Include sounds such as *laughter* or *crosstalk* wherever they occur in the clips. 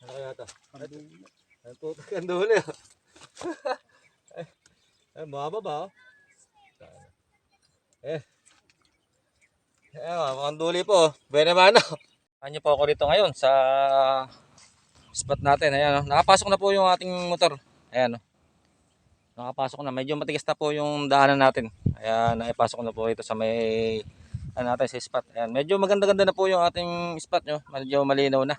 Ano kaya ito? Ang putak ang duli. oh. ay, ay, mababa oh. Eh. Eh, mukhang duli po. oh. Bene mano. Ano po ako dito ngayon sa spot natin. Ayan, oh. nakapasok na po yung ating motor. Ayan, oh. nakapasok na. Medyo matigas na po yung daanan natin. Ayan, naipasok na po ito sa may ano natin sa spot. Ayan, medyo maganda-ganda na po yung ating spot nyo. Medyo malinaw na.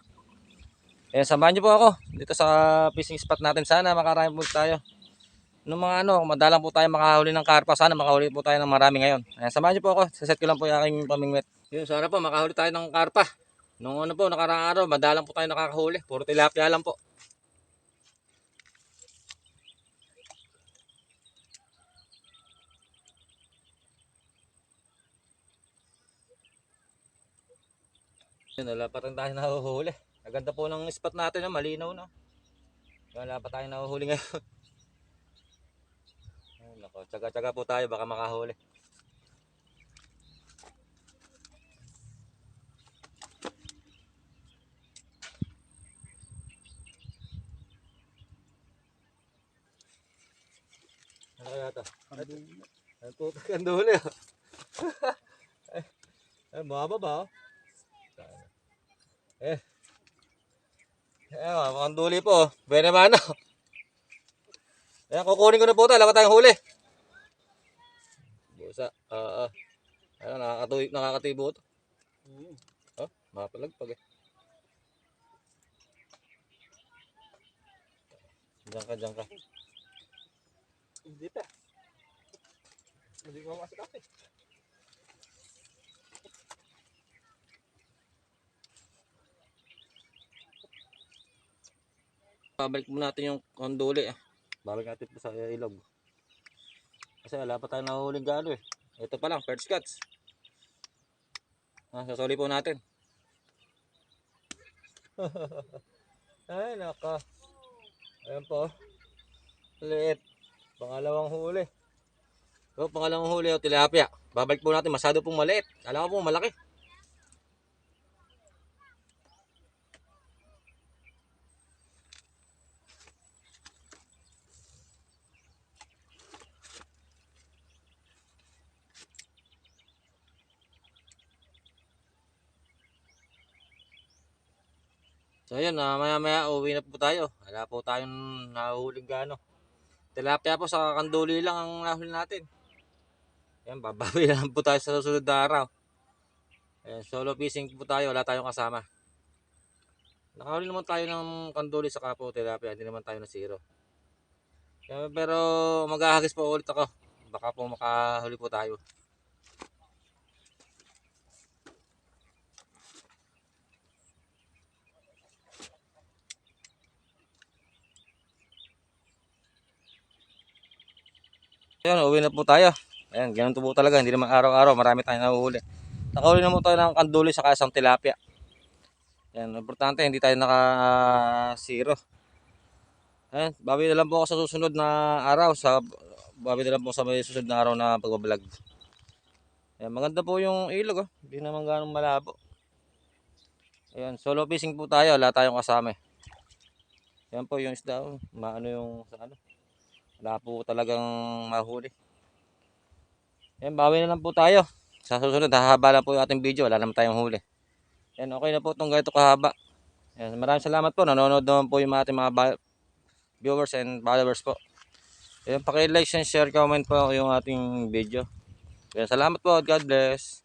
Ayan, samahan nyo po ako dito sa fishing spot natin. Sana makarami po tayo. Nung mga ano, madalang po tayo makahuli ng karpa. Sana makahuli po tayo ng marami ngayon. Ayan, samahan nyo po ako. Saset ko lang po yung aking pamingwit. Yun, sana po makahuli tayo ng karpa. Nung ano po, nakaraang araw, madalang po tayo nakakahuli. Puro tilapia lang po. Yun, wala pa rin tayo nahuhuli. Naganda po ng spot natin, no? malinaw na. Wala pa tayo nahuhuli ngayon. *laughs* Ay, nako, tsaga-tsaga po tayo, baka makahuli. Ano kaya ito? Ang putak ang duli. oh. ay, ay, mababa oh. Eh. Eh, mukhang duli po. Bene mano. Ayan, kukunin ko na po ito. Alam tayong huli. Busa. Oo. Ayan, nakakatuy, nakakatibo ito. Oh, mapalagpag eh. Diyan ka, diyan ka. Hindi pa. Hindi ko masakap eh. Babalik muna natin yung konduli eh. Babalik natin po sa ilog. Kasi wala pa tayo nahuhuling galo eh. Ito pa lang, first cuts. Ah, sasuli po natin. *laughs* Ay, naka. Ayan po. Liit. Pangalawang huli. So, pangalawang huli o tilapia. Babalik po natin, masyado pong maliit. Alam ko po malaki. So ayun, uh, maya maya uwi na po tayo. Wala po tayong nahuhuling gano. Tilapia po sa kanduli lang ang nahuli natin. Yan, babawi *laughs* lang po tayo sa susunod na araw. Ayan, solo fishing po tayo, wala tayong kasama. Nakahuli naman tayo ng kanduli sa kapo tilapia, hindi naman tayo na zero. Pero maghahagis po ulit ako. Baka po makahuli po tayo. Ayan, uwi na po tayo. Ayan, ganun po talaga. Hindi naman araw-araw. Marami tayong nahuhuli. Nakahuli na po tayo ng kanduli sa isang tilapia. Ayan, importante hindi tayo naka-zero. Ayan, bawi na lang po ako sa susunod na araw. Sa, bawi na lang po sa may susunod na araw na pagbablog. Ayan, maganda po yung ilog. Oh. Hindi naman ganun malabo. Ayan, solo fishing po tayo. Wala tayong kasama. eh. Ayan po yung isda. oh. Maano yung sa ano. Wala po talagang mahuli. Yan, bawi na lang po tayo. Sa susunod, hahaba lang po yung ating video. Wala naman tayong huli. Yan, okay na po itong ganito kahaba. Yan, maraming salamat po. Nanonood naman po yung ating mga viewers and followers po. Yan, paki-like and share, comment po yung ating video. Yan, salamat po. God bless.